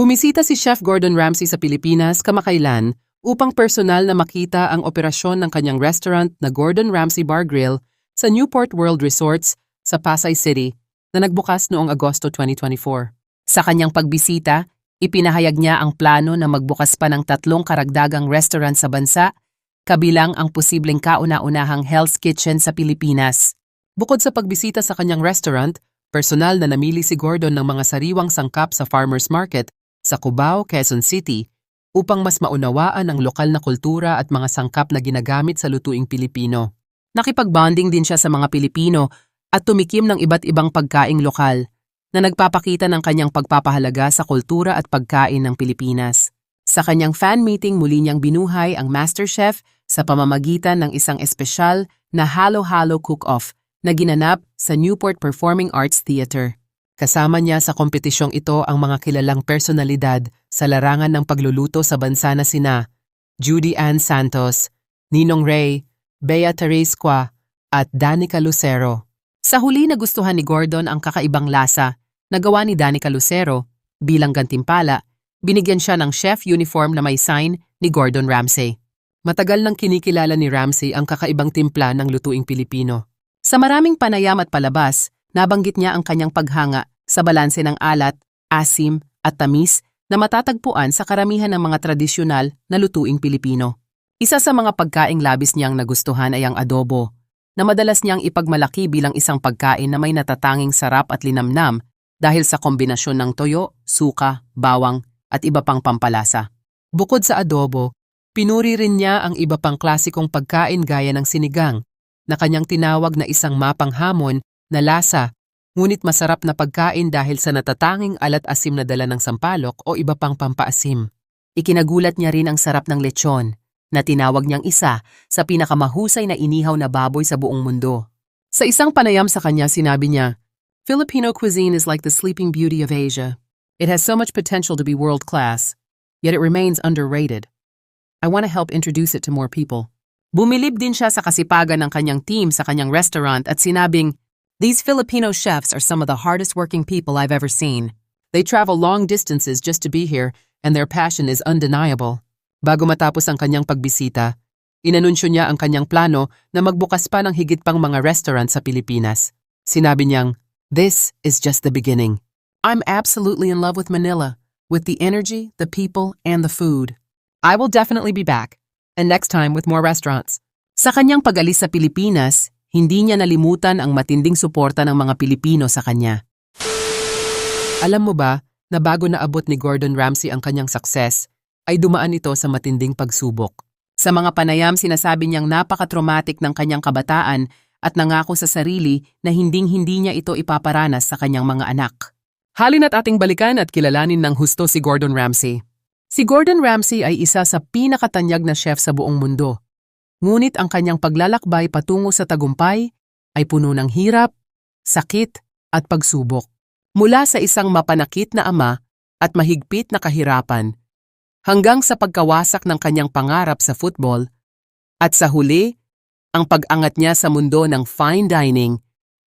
Bumisita si Chef Gordon Ramsay sa Pilipinas kamakailan upang personal na makita ang operasyon ng kanyang restaurant na Gordon Ramsay Bar Grill sa Newport World Resorts sa Pasay City na nagbukas noong Agosto 2024. Sa kanyang pagbisita, ipinahayag niya ang plano na magbukas pa ng tatlong karagdagang restaurant sa bansa, kabilang ang posibleng kauna-unahang Hell's Kitchen sa Pilipinas. Bukod sa pagbisita sa kanyang restaurant, personal na namili si Gordon ng mga sariwang sangkap sa farmers market sa Cubao, Quezon City upang mas maunawaan ang lokal na kultura at mga sangkap na ginagamit sa lutuing Pilipino. Nakipag-bonding din siya sa mga Pilipino at tumikim ng iba't ibang pagkaing lokal na nagpapakita ng kanyang pagpapahalaga sa kultura at pagkain ng Pilipinas. Sa kanyang fan meeting muli niyang binuhay ang MasterChef sa pamamagitan ng isang espesyal na halo-halo cook-off na ginanap sa Newport Performing Arts Theater. Kasama niya sa kompetisyong ito ang mga kilalang personalidad sa larangan ng pagluluto sa bansa na sina Judy Ann Santos, Ninong Ray, Bea Teresqua, at Danica Lucero. Sa huli nagustuhan ni Gordon ang kakaibang lasa na gawa ni Danica Lucero bilang gantimpala, binigyan siya ng chef uniform na may sign ni Gordon Ramsay. Matagal nang kinikilala ni Ramsay ang kakaibang timpla ng lutuing Pilipino. Sa maraming panayam at palabas, nabanggit niya ang kanyang paghanga sa balanse ng alat, asim at tamis na matatagpuan sa karamihan ng mga tradisyonal na lutuing Pilipino. Isa sa mga pagkaing labis niyang nagustuhan ay ang adobo, na madalas niyang ipagmalaki bilang isang pagkain na may natatanging sarap at linamnam dahil sa kombinasyon ng toyo, suka, bawang at iba pang pampalasa. Bukod sa adobo, pinuri rin niya ang iba pang klasikong pagkain gaya ng sinigang, na kanyang tinawag na isang mapang hamon na lasa, ngunit masarap na pagkain dahil sa natatanging alat asim na dala ng sampalok o iba pang pampaasim. Ikinagulat niya rin ang sarap ng lechon, na tinawag niyang isa sa pinakamahusay na inihaw na baboy sa buong mundo. Sa isang panayam sa kanya, sinabi niya, Filipino cuisine is like the sleeping beauty of Asia. It has so much potential to be world-class, yet it remains underrated. I want to help introduce it to more people. Bumilib din siya sa kasipagan ng kanyang team sa kanyang restaurant at sinabing, These Filipino chefs are some of the hardest working people I've ever seen. They travel long distances just to be here, and their passion is undeniable. Bago matapos ang kanyang pagbisita, inanunsyo niya ang kanyang plano na magbukas pa ng higit pang mga restaurant sa Pilipinas. Sinabi niyang, This is just the beginning. I'm absolutely in love with Manila, with the energy, the people, and the food. I will definitely be back, and next time with more restaurants. Sa kanyang pag-alis sa Pilipinas, hindi niya nalimutan ang matinding suporta ng mga Pilipino sa kanya. Alam mo ba na bago naabot ni Gordon Ramsay ang kanyang success, ay dumaan ito sa matinding pagsubok. Sa mga panayam sinasabi niyang napaka-traumatic ng kanyang kabataan at nangako sa sarili na hinding-hindi niya ito ipaparanas sa kanyang mga anak. Halin at ating balikan at kilalanin ng husto si Gordon Ramsay. Si Gordon Ramsay ay isa sa pinakatanyag na chef sa buong mundo. Ngunit ang kanyang paglalakbay patungo sa tagumpay ay puno ng hirap, sakit at pagsubok. Mula sa isang mapanakit na ama at mahigpit na kahirapan, hanggang sa pagkawasak ng kanyang pangarap sa football, at sa huli, ang pag-angat niya sa mundo ng fine dining,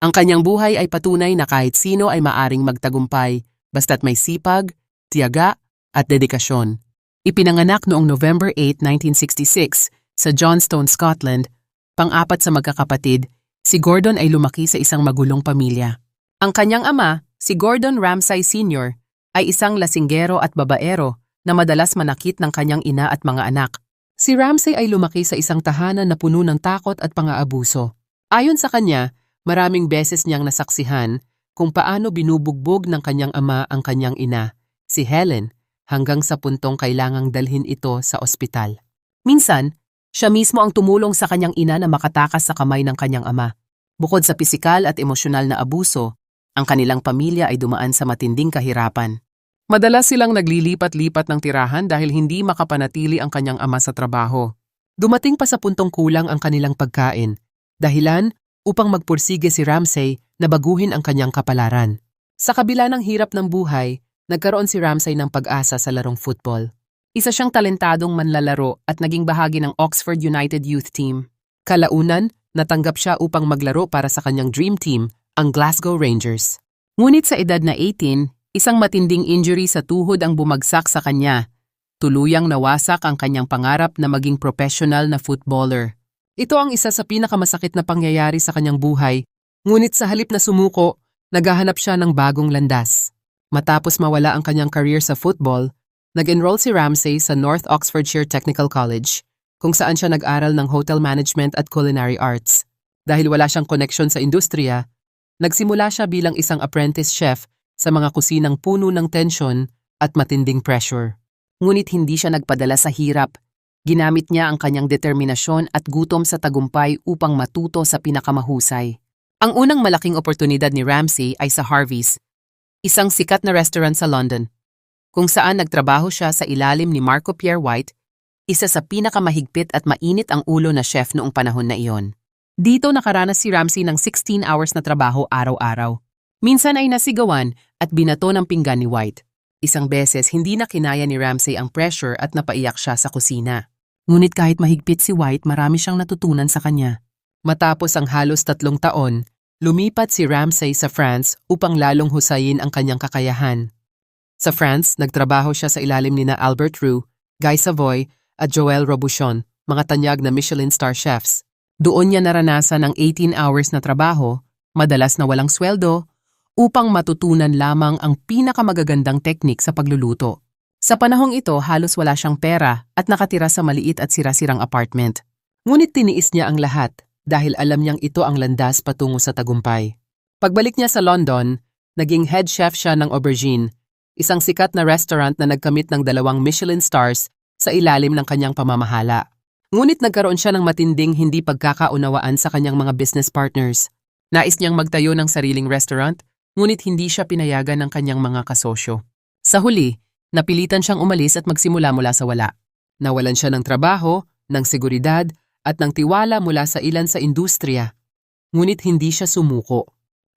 ang kanyang buhay ay patunay na kahit sino ay maaring magtagumpay basta't may sipag, tiyaga at dedikasyon. Ipinanganak noong November 8, 1966 sa Johnstone, Scotland, pang-apat sa magkakapatid, si Gordon ay lumaki sa isang magulong pamilya. Ang kanyang ama, si Gordon Ramsay Sr., ay isang lasinggero at babaero na madalas manakit ng kanyang ina at mga anak. Si Ramsay ay lumaki sa isang tahanan na puno ng takot at pang-aabuso. Ayon sa kanya, maraming beses niyang nasaksihan kung paano binubugbog ng kanyang ama ang kanyang ina, si Helen, hanggang sa puntong kailangang dalhin ito sa ospital. Minsan, siya mismo ang tumulong sa kanyang ina na makatakas sa kamay ng kanyang ama. Bukod sa pisikal at emosyonal na abuso, ang kanilang pamilya ay dumaan sa matinding kahirapan. Madalas silang naglilipat-lipat ng tirahan dahil hindi makapanatili ang kanyang ama sa trabaho. Dumating pa sa puntong kulang ang kanilang pagkain, dahilan upang magpursige si Ramsay na baguhin ang kanyang kapalaran. Sa kabila ng hirap ng buhay, nagkaroon si Ramsay ng pag-asa sa larong football. Isa siyang talentadong manlalaro at naging bahagi ng Oxford United Youth Team. Kalaunan, natanggap siya upang maglaro para sa kanyang dream team, ang Glasgow Rangers. Ngunit sa edad na 18, Isang matinding injury sa tuhod ang bumagsak sa kanya. Tuluyang nawasak ang kanyang pangarap na maging professional na footballer. Ito ang isa sa pinakamasakit na pangyayari sa kanyang buhay, ngunit sa halip na sumuko, naghahanap siya ng bagong landas. Matapos mawala ang kanyang career sa football, nag-enroll si Ramsey sa North Oxfordshire Technical College, kung saan siya nag-aral ng hotel management at culinary arts. Dahil wala siyang koneksyon sa industriya, nagsimula siya bilang isang apprentice chef sa mga kusinang puno ng tensyon at matinding pressure. Ngunit hindi siya nagpadala sa hirap. Ginamit niya ang kanyang determinasyon at gutom sa tagumpay upang matuto sa pinakamahusay. Ang unang malaking oportunidad ni Ramsey ay sa Harvey's, isang sikat na restaurant sa London, kung saan nagtrabaho siya sa ilalim ni Marco Pierre White, isa sa pinakamahigpit at mainit ang ulo na chef noong panahon na iyon. Dito nakaranas si Ramsey ng 16 hours na trabaho araw-araw. Minsan ay nasigawan at binato ng pinggan ni White. Isang beses hindi na kinaya ni Ramsey ang pressure at napaiyak siya sa kusina. Ngunit kahit mahigpit si White, marami siyang natutunan sa kanya. Matapos ang halos tatlong taon, lumipat si Ramsey sa France upang lalong husayin ang kanyang kakayahan. Sa France, nagtrabaho siya sa ilalim ni na Albert Roux, Guy Savoy at Joël Robuchon, mga tanyag na Michelin star chefs. Doon niya naranasan ang 18 hours na trabaho, madalas na walang sweldo, upang matutunan lamang ang pinakamagagandang teknik sa pagluluto. Sa panahong ito, halos wala siyang pera at nakatira sa maliit at sirasirang apartment. Ngunit tiniis niya ang lahat dahil alam niyang ito ang landas patungo sa tagumpay. Pagbalik niya sa London, naging head chef siya ng Aubergine, isang sikat na restaurant na nagkamit ng dalawang Michelin stars sa ilalim ng kanyang pamamahala. Ngunit nagkaroon siya ng matinding hindi pagkakaunawaan sa kanyang mga business partners. Nais niyang magtayo ng sariling restaurant, ngunit hindi siya pinayagan ng kanyang mga kasosyo. Sa huli, napilitan siyang umalis at magsimula mula sa wala. Nawalan siya ng trabaho, ng seguridad, at ng tiwala mula sa ilan sa industriya. Ngunit hindi siya sumuko.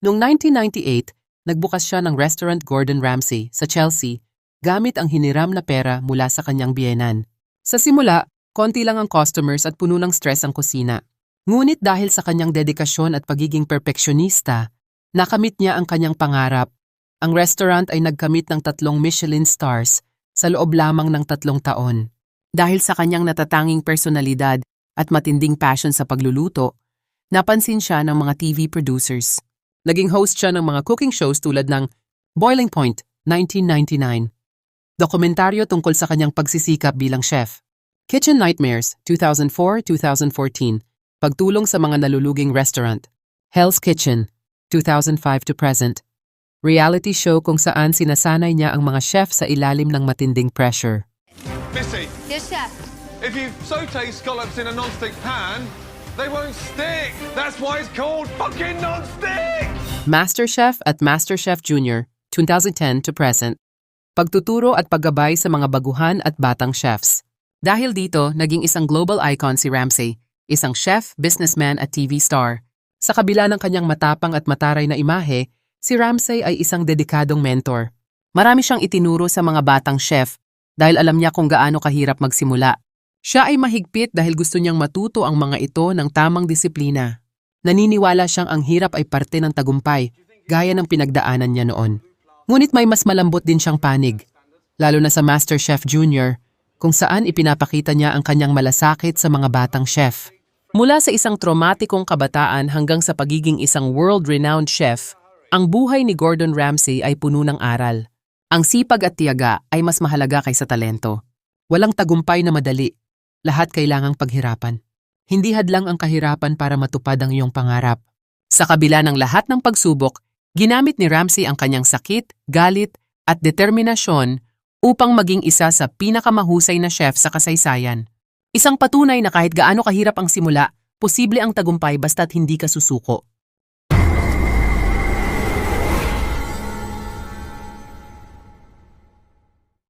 Noong 1998, nagbukas siya ng restaurant Gordon Ramsay sa Chelsea gamit ang hiniram na pera mula sa kanyang biyenan. Sa simula, konti lang ang customers at puno ng stress ang kusina. Ngunit dahil sa kanyang dedikasyon at pagiging perfeksyonista, nakamit niya ang kanyang pangarap. Ang restaurant ay nagkamit ng tatlong Michelin stars sa loob lamang ng tatlong taon. Dahil sa kanyang natatanging personalidad at matinding passion sa pagluluto, napansin siya ng mga TV producers. Naging host siya ng mga cooking shows tulad ng Boiling Point, 1999. Dokumentaryo tungkol sa kanyang pagsisikap bilang chef. Kitchen Nightmares, 2004-2014. Pagtulong sa mga naluluging restaurant. Hell's Kitchen, 2005 to present. Reality show kung saan sinasanay niya ang mga chef sa ilalim ng matinding pressure. Missy, Yes, chef. if you saute scallops in a non-stick pan, they won't stick. That's why it's called fucking non-stick. MasterChef at MasterChef Junior, 2010 to present. Pagtuturo at paggabay sa mga baguhan at batang chefs. Dahil dito, naging isang global icon si Ramsay, isang chef, businessman at TV star. Sa kabila ng kanyang matapang at mataray na imahe, si Ramsay ay isang dedikadong mentor. Marami siyang itinuro sa mga batang chef dahil alam niya kung gaano kahirap magsimula. Siya ay mahigpit dahil gusto niyang matuto ang mga ito ng tamang disiplina. Naniniwala siyang ang hirap ay parte ng tagumpay, gaya ng pinagdaanan niya noon. Ngunit may mas malambot din siyang panig, lalo na sa MasterChef Junior, kung saan ipinapakita niya ang kanyang malasakit sa mga batang chef. Mula sa isang traumatikong kabataan hanggang sa pagiging isang world-renowned chef, ang buhay ni Gordon Ramsay ay puno ng aral. Ang sipag at tiyaga ay mas mahalaga kaysa talento. Walang tagumpay na madali. Lahat kailangang paghirapan. Hindi hadlang ang kahirapan para matupad ang iyong pangarap. Sa kabila ng lahat ng pagsubok, ginamit ni Ramsay ang kanyang sakit, galit, at determinasyon upang maging isa sa pinakamahusay na chef sa kasaysayan. Isang patunay na kahit gaano kahirap ang simula, posible ang tagumpay basta't hindi ka susuko.